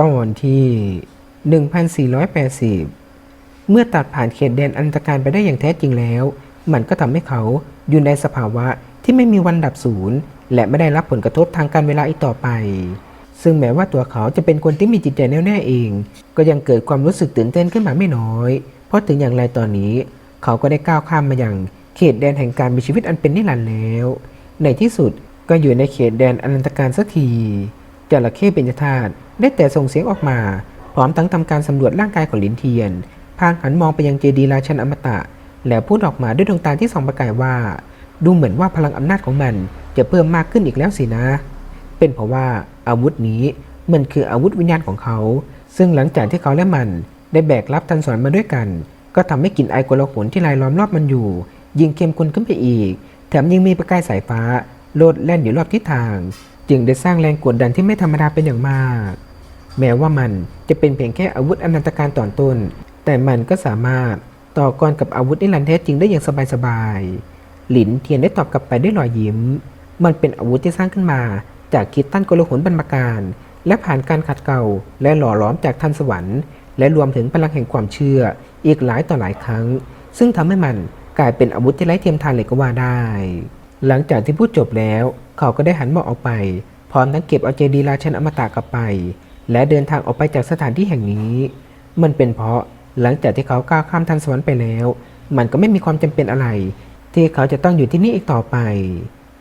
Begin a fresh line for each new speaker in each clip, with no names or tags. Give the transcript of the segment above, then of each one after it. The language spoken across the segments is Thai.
ตอนที่ 1480 เมื่อตัดผ่านเขตแดนอันตรการไปได้อย่างแท้จริงแล้ว มันก็ทำให้เขาอยู่ในสภาวะที่ไม่มีวันดับศูนย์ และไม่ได้รับผลกระทบทางการเวลาอีกต่อไป ซึ่งแม้ว่าตัวเขาจะเป็นคนที่มีจิตใจแน่วแน่เอง ก็ยังเกิดความรู้สึกตื่นเต้นขึ้นมาไม่น้อย เพราะถึงอย่างไรตอนนี้ เขาก็ได้ก้าวข้ามมาอย่างเขตแดนแห่งการมีชีวิตอันเป็นนิรันดร์แล้ว ในที่สุดก็อยู่ในเขตแดนอนันตการสักที จระเข้เป็นธาตุได้แต่ส่งเสียงออกมา พร้อมทั้งทำการสำรวจร่างกายของลินเทียน พางหันมองไปยังเจดีราชันอมตะ แล้วพูดออกมาด้วยดวงตาที่ส่องประกายว่า ดูเหมือนว่าพลังอำนาจของมันจะเพิ่มมากขึ้นอีกแล้วสินะ เป็นเพราะว่าอาวุธนี้มันคืออาวุธวิญญาณของเขา ซึ่งหลังจากที่เขาและมันได้แบกรับทันสอนมาด้วยกัน ก็ทำให้กลิ่นไอโกลาหลที่ลายล้อมรอบมันอยู่ ยิ่งเข้มข้นขึ้นไปอีก แถมยังมีประกายสายฟ้า โลดแล่นอยู่รอบทิศทาง จึงได้สร้างแรงกดดันที่ไม่ธรรมดาเป็นอย่างมาก แม้ว่ามันจะเป็นเพียงแค่อาวุธอนันตการตอนต้น แต่มันก็สามารถต่อกรกับอาวุธนิรันดร์แท้จริงได้อย่างสบายๆ หลินเทียนได้ตอบกลับไปด้วยรอยยิ้ม มันเป็นอาวุธที่สร้างขึ้นมา จากคิดตั้นโกลหลบรรพการ และผ่านการขัดเกลาและหล่อหลอมจากทันสวรรค์ และรวมถึงพลังแห่งความเชื่อ อีกหลายต่อหลายครั้ง ซึ่งทำให้มันกลายเป็นอาวุธที่ไร้เทียมทานเลยก็ว่าได้ หลังจากที่พูดจบแล้ว เขาก็ได้หันมองออกไป พร้อมทั้งเก็บเอาเจดีย์ราชันอมตะกลับไป และเดินทางออกไปจากสถานที่แห่งนี้ มันเป็นเพราะหลังจากที่เขาก้าวข้ามทันสวรรค์ไปแล้ว มันก็ไม่มีความจำเป็นอะไร ที่เขาจะต้องอยู่ที่นี่อีกต่อไป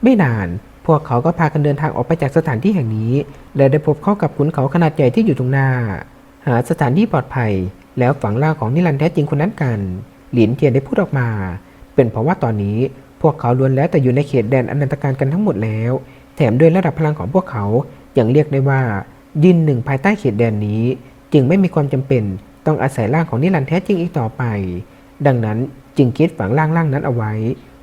ไม่นาน พวกเขาก็พากันเดินทางออกไปจากสถานที่แห่งนี้ และได้พบเข้ากับขุนเขาขนาดใหญ่ที่อยู่ตรงหน้า หาสถานที่ปลอดภัย แล้วฝังร่างของนิรันดร์แท้จริงคนนั้นกัน หลินเทียนได้พูดออกมา เป็นเพราะว่าตอนนี้ พวกเขาล้วนแล้วแต่อยู่ในเขตแดนอนันตการกันทั้งหมดแล้ว แถมด้วยระดับพลังของพวกเขาอยังเรียกได้ว่า ยืนหนึ่งภายใต้เขตแดนนี้ จึงไม่มีความจำเป็นต้องอาศัยร่างของนิรันดร์แท้จริงอีกต่อไป ดังนั้นจึงคิดฝังร่างร่างนั้นเอาไว้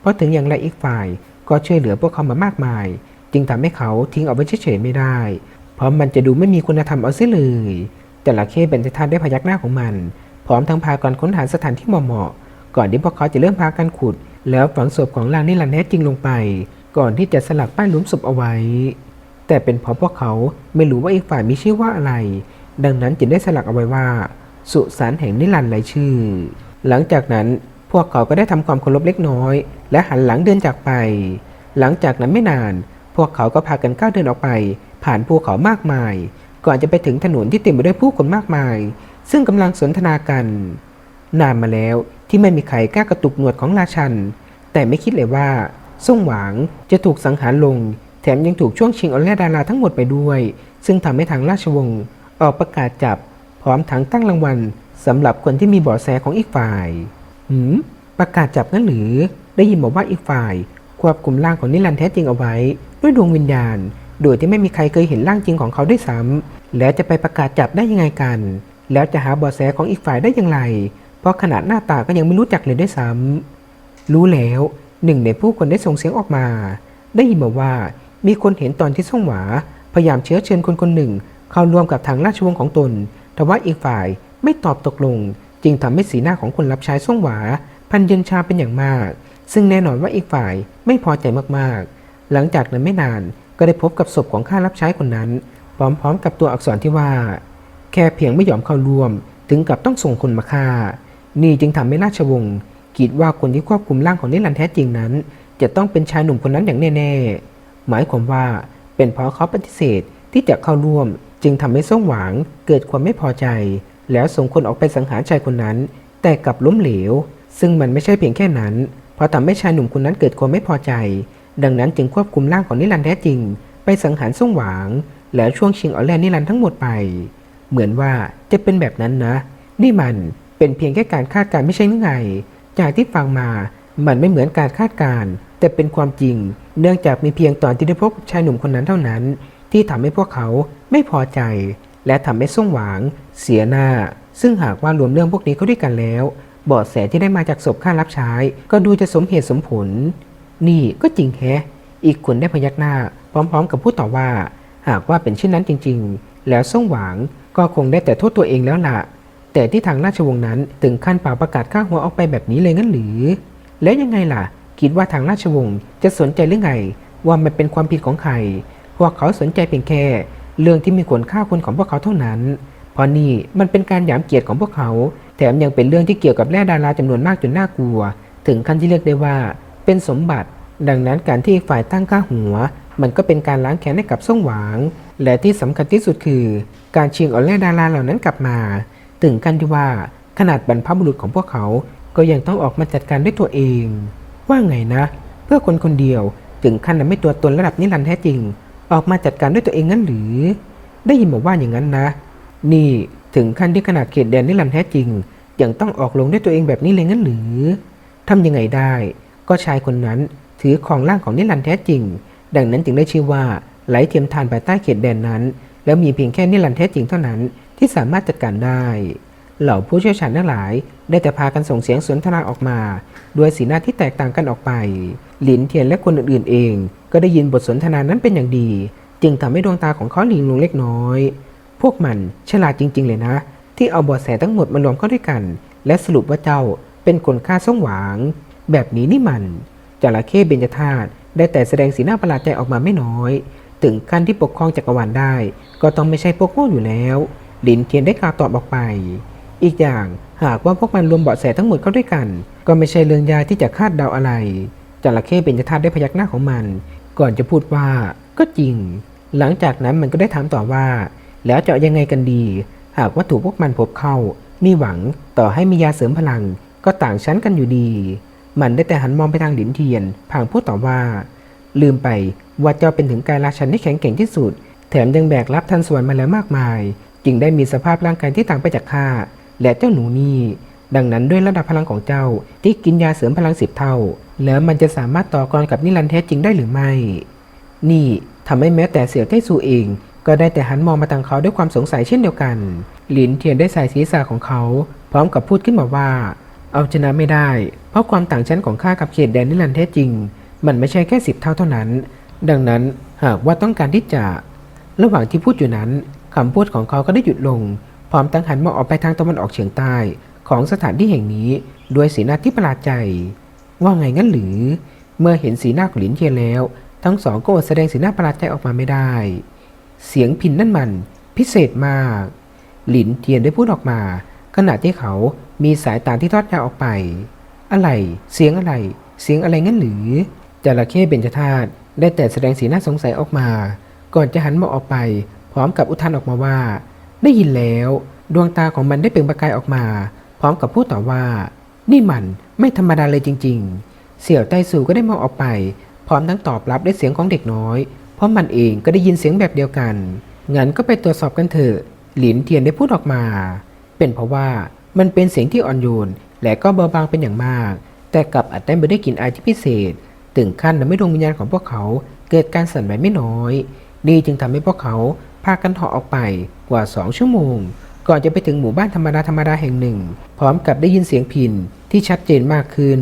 เพราะถึงอย่างไรอีกฝ่ายก็ช่วยเหลือพวกเขามามากมาย จึงทำให้เขาทิ้งเอาไว้เฉยๆไม่ได้ เพราะมันจะดูไม่มีคุณธรรมเอาเสียเลย แต่ละเข้เป็นทานได้พยักหน้าของมัน พร้อมทั้งพากันค้นหาสถานที่เหมาะๆก่อนที่พวกเขาจะเริ่มพากันขุด แล้วฝังศพของร่างนิรันแท้จริงลงไป ก่อนที่จะสลักป้ายหลุมศพเอาไว้ แต่เป็นเพราะพวกเขาไม่รู้ว่าอีกฝ่ายมีชื่อว่าอะไร ดังนั้นจึงได้สลักเอาไว้ว่า สุสานแห่งนิรันไรชื่อ หลังจากนั้นพวกเขาก็ได้ทำความเคารพเล็กน้อย และหันหลังเดินจากไป หลังจากนั้นไม่นาน พวกเขาก็พากันก้าวเดินออกไป ผ่านภูเขามากมาย ก่อนจะไปถึงถนนที่เต็มไปด้วยผู้คนมากมาย ซึ่งกำลังสนทนากัน นานมาแล้วที่ไม่มีใครกล้ากระตุกหนวดของราชัน แต่ไม่คิดเลยว่าส่งหวางจะถูกสังหารลง แถมยังถูกช่วงชิงเอาแร่ดาราทั้งหมดไปด้วย ซึ่งทำให้ทางราชวงศ์ออกประกาศจับ พร้อมทั้งตั้งรางวัลสำหรับคนที่มีเบาะแสของอีกฝ่ายหืมประกาศจับงั้นหรือ ได้ยินบอกว่าอีกฝ่าย ควบคุมร่างของนิรันแท้จริงเอาไว้ ด้วยดวงวิญญาณ โดยที่ไม่มีใครเคยเห็นร่างจริงของเขาด้วยซ้ำแล้วจะไปประกาศจับได้ยังไงกัน แล้วจะหาเบาะแสของอีกฝ่ายได้อย่างไร ราะขนาดหน้าตาก็ยังไม่รู้จักเลยด้วยซ้ำรู้แล้วหนึ่งในผู้คนได้ส่งเสียงออกมา ได้ยินมาว่ามีคนเห็นตอนที่ส่งหวาพยายามเชื้อเชิญคนคนหนึ่ง เข้าร่วมกับทางราชวงศ์ของตน แต่ว่าอีกฝ่ายไม่ตอบตกลง จึงทำให้สีหน้าของคนรับใช้ส่งหวา พันเย็นชาเป็นอย่างมาก ซึ่งแน่นอนว่าอีกฝ่ายไม่พอใจมากๆ หลังจากนั้นไม่นานก็ได้พบกับศพของข้ารับใช้คนนั้น พร้อมๆ กับตัวอักษรที่ว่า แค่เพียงไม่ยอมเข้าร่วม ถึงกับต้องส่งคนมาฆ่า นี่จึงทำให้ราชวงศ์คิดว่าคนที่ควบคุมร่างของนิรันดร์แท้จริงนั้น จะต้องเป็นชายหนุ่มคนนั้นอย่างแน่ ๆ หมายความว่าเป็นเพราะเขาปฏิเสธที่จะเข้าร่วม จึงทำให้ส่งหวางเกิดความไม่พอใจ แล้วส่งคนออกไปสังหารชายคนนั้น แต่กลับล้มเหลว ซึ่งมันไม่ใช่เพียงแค่นั้น เพราะทำให้ชายหนุ่มคนนั้นเกิดความไม่พอใจ ดังนั้นจึงควบคุมร่างของนิรันดร์แท้จริง ไปสังหารส่งหวาง แล้วช่วงชิงเอาแร่นิรันดร์ทั้งหมดไป เหมือนว่าจะเป็นแบบนั้นนะ นี่มัน เป็นเพียงแค่การคาดการณ์ไม่ใช่หรือไง จากที่ฟังมา มันไม่เหมือนการคาดการณ์แต่เป็นความจริง เนื่องจากมีเพียงตอนที่ได้พบชายหนุ่มคนนั้นเท่านั้น ที่ทำให้พวกเขาไม่พอใจ และทำให้ส่งหวาง เสียหน้า ซึ่งหากว่ารวมเรื่องพวกนี้เข้าด้วยกันแล้วบาะแสที่ได้มาจากศพข้ารับใช้ ก็ดูจะสมเหตุสมผล นี่ก็จริงแฮะ อีกคนได้พยักหน้า พร้อมๆ กับพูดต่อว่า หากว่าเป็นเช่นนั้นจริง ๆ แล้วส่งหวางก็คงได้แต่โทษตัวเองแล้วล่ะ แต่ที่ทางราชวงศ์นั้นถึงขั้นเป่าประกาศฆ่าหัวออกไปแบบนี้เลยงั้นหรือ แล้วยังไงล่ะ คิดว่าทางราชวงศ์จะสนใจหรือไง ว่ามันเป็นความผิดของใคร พวกเขาสนใจเพียงแค่ เรื่องที่มีควรค่าคนของพวกเขาเท่านั้น เพราะนี่มันเป็นการหยามเกียรติของพวกเขา แถมยังเป็นเรื่องที่เกี่ยวกับแร่ดาราจำนวนมากจนน่ากลัว ถึงขั้นที่เรียกได้ว่า เป็นสมบัติ ดังนั้นการที่ฝ่ายตั้งค่าหัว มันก็เป็นการล้างแค้นให้กับส่งหวาง และที่สำคัญที่สุดคือ การชิงเอาแร่ดาราเหล่านั้นกลับมา ถึงกันที่ว่าขนาดบรรพบุรุษของพวกเขา ก็ยังต้องออกมาจัดการด้วยตัวเอง ว่าไงนะ เพื่อคนคนเดียวถึงขั้นไม่ตัวตนระดับนิรันดร์แท้จริง ออกมาจัดการด้วยตัวเองงั้นหรือ ได้ยินบอกว่าอย่างนั้นนะ นี่ถึงขั้นที่ขนาดเขตแดนนิรันดร์แท้จริงยังต้องออกลงด้วยตัวเองแบบนี้เลยงั้นหรือทำยังไงได้ ก็ชายคนนั้นถือของร่างของนิรันดร์แท้จริง ดังนั้นจึงได้ชื่อว่าไหลเทียมทานภายใต้เขตแดนนั้น แล้วมีเพียงแค่นิรันดร์แท้จริงเท่านั้น ที่สามารถจัดการได้ เหล่าผู้เชี่ยวชาญทั้งหลาย ได้แต่พากันส่งเสียงสนทนาออกมา ด้วยสีหน้าที่แตกต่างกันออกไป หลินเทียนและคนอื่นๆเอง ก็ได้ยินบทสนทนานั้นเป็นอย่างดี จึงทำให้ดวงตาของเขาหลิงลงเล็กน้อย พวกมันฉลาดจริง ๆ เลยนะ ที่เอาเบาะแสทั้งหมดมารวมเข้าด้วยกัน และสรุปว่าเจ้าเป็นคนฆ่าส่งหวาง แบบนี้นี่มันจระเข้เบญจธาตุได้แต่แสดงสีหน้าประหลาดใจออกมาไม่น้อย ถึงขั้นที่ปกครองจักรวาลได้ ก็ต้องไม่ใช่พวกโง่อยู่แล้ว ลินเทียนได้กล่าวตอบออกไป อีกอย่างหากว่าพวกมันรวมเบาะแสทั้งหมดเข้าด้วยกัน ก็ไม่ใช่เรื่องยากที่จะคาดเดาอะไรจระเข้เบญจธาตุได้พยักหน้าของมัน ก่อนจะพูดว่าก็จริง หลังจากนั้นมันก็ได้ถามต่อว่า แล้วจะเอายังไงกันดี หากว่าถูกพวกมันพบเข้า มีหวังต่อให้มียาเสริมพลัง ก็ต่างชั้นกันอยู่ดี มันได้แต่หันมองไปทางหลินเทียนพางพูดต่อว่า ลืมไปว่าเจ้าเป็นถึงกายราชันที่แข็งแกร่งที่สุด แถมยังแบกรับทันสวรรค์มาแล้วมากมาย จึงได้มีสภาพร่างกายที่ต่างไปจากข้าและเจ้าหนูนี่ ดังนั้นด้วยระดับพลังของเจ้าที่กินยาเสริมพลังสิบเท่า แล้วมันจะสามารถต่อกรกับนิรันดร์แท้จริงได้หรือไม่ นี่ทำให้แม้แต่เสี่ยวไต้ซูเอง ก็ได้แต่หันมองมาทางเขาด้วยความสงสัยเช่นเดียวกัน หลินเทียนได้ใส่ศีรษะของเขา พร้อมกับพูดขึ้นมาว่า เอาชนะไม่ได้ เพราะความต่างชั้นของข้ากับเขตแดนนิรันดร์แท้จริง มันไม่ใช่แค่สิบเท่าเท่านั้น ดังนั้นหากว่าต้องการที่จะ ระหว่างที่พูดอยู่นั้น คำพูดของเขาก็ได้หยุดลง พร้อมตั้งหันมองออกไปทางตะวันออกเฉียงใต้ ของสถานที่แห่งนี้ด้วยสีหน้าที่ประหลาดใจ ว่าไงงั้นหรือ เมื่อเห็นสีหน้าของหลินเทียนแล้ว ทั้งสองก็อดแสดงสีหน้าประหลาดใจออกมาไม่ได้ เสียงพินนั่นมัน พิเศษมาก หลินเทียนได้พูดออกมา ขณะที่เขามีสายตาที่ทอดยาวออกไป อะไร เสียงอะไร เสียงอะไรงั้นหรือจระเข้เบญจธาตุได้แต่แสดงสีหน้าสงสัยออกมา ก่อนจะหันมองออกไป พร้อมกับอุทานออกมาว่า ได้ยินแล้ว ดวงตาของมันได้เปล่งประกายออกมา พร้อมกับพูดต่อว่า นี่มันไม่ธรรมดาเลยจริง ๆ เสี่ยวไต้ซูก็ได้มองออกไป พร้อมทั้งตอบรับด้วยเสียงของเด็กน้อย เพราะมันเองก็ได้ยินเสียงแบบเดียวกัน งั้นก็ไปตรวจสอบกันเถอะ หลินเทียนได้พูดออกมา เป็นเพราะว่ามันเป็นเสียงที่อ่อนโยน และก็เบาบางเป็นอย่างมาก แต่กลับอาจได้ไม่ได้กลิ่นอายที่พิเศษ ถึงขั้นทำให้ดวงวิญญาณของพวกเขาเกิดการสั่นไหวไม่น้อย นี่จึงทำให้พวกเขาากันเหาะออกไปกว่าสองชั่วโมง ก่อนจะไปถึงหมู่บ้านธรรมดาธรรมดาแห่งหนึ่ง พร้อมกับได้ยินเสียงพินที่ชัดเจนมากขึ้น